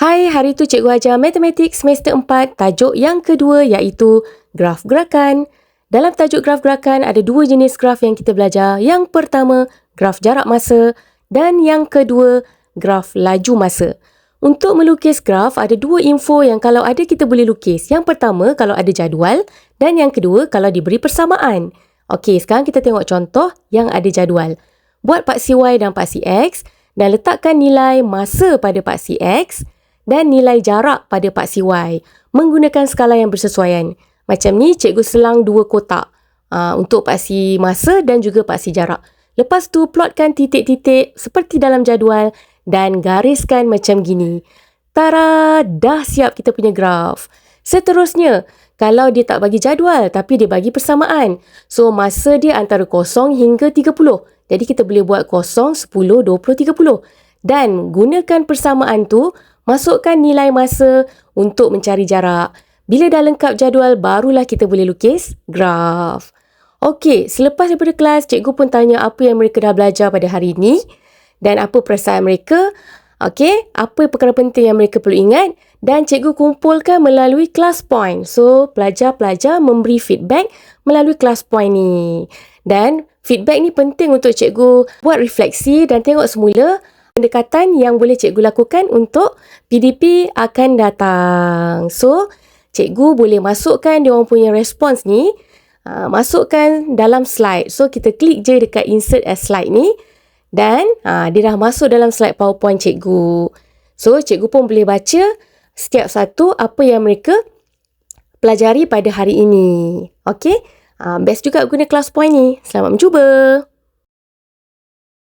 Hai, hari tu Cikgu ajar Matematik semester 4, tajuk yang kedua iaitu graf gerakan. Dalam tajuk graf gerakan ada dua jenis graf yang kita belajar. Yang pertama, graf jarak masa dan yang kedua, graf laju masa. Untuk melukis graf, ada dua info yang kalau ada kita boleh lukis. Yang pertama, kalau ada jadual dan yang kedua, kalau diberi persamaan. Okey, sekarang kita tengok contoh yang ada jadual. Buat paksi Y dan paksi X dan letakkan nilai masa pada paksi X dan nilai jarak pada paksi Y menggunakan skala yang bersesuaian. Macam ni, cikgu selang dua kotak uh, untuk paksi masa dan juga paksi jarak. Lepas tu, plotkan titik-titik seperti dalam jadual dan gariskan macam gini. Tara, dah siap kita punya graf. Seterusnya, kalau dia tak bagi jadual tapi dia bagi persamaan. So, masa dia antara kosong hingga 30. Jadi, kita boleh buat kosong, 10, 20, 30. Dan gunakan persamaan tu Masukkan nilai masa untuk mencari jarak. Bila dah lengkap jadual, barulah kita boleh lukis graf. Okey, selepas daripada kelas, cikgu pun tanya apa yang mereka dah belajar pada hari ini dan apa perasaan mereka. Okey, apa perkara penting yang mereka perlu ingat dan cikgu kumpulkan melalui class point. So, pelajar-pelajar memberi feedback melalui class point ni. Dan feedback ni penting untuk cikgu buat refleksi dan tengok semula pendekatan yang boleh cikgu lakukan untuk PDP akan datang. So, cikgu boleh masukkan dia orang punya respons ni, uh, masukkan dalam slide. So, kita klik je dekat insert as slide ni dan uh, dia dah masuk dalam slide PowerPoint cikgu. So, cikgu pun boleh baca setiap satu apa yang mereka pelajari pada hari ini. Okay? Uh, best juga guna class point ni. Selamat mencuba.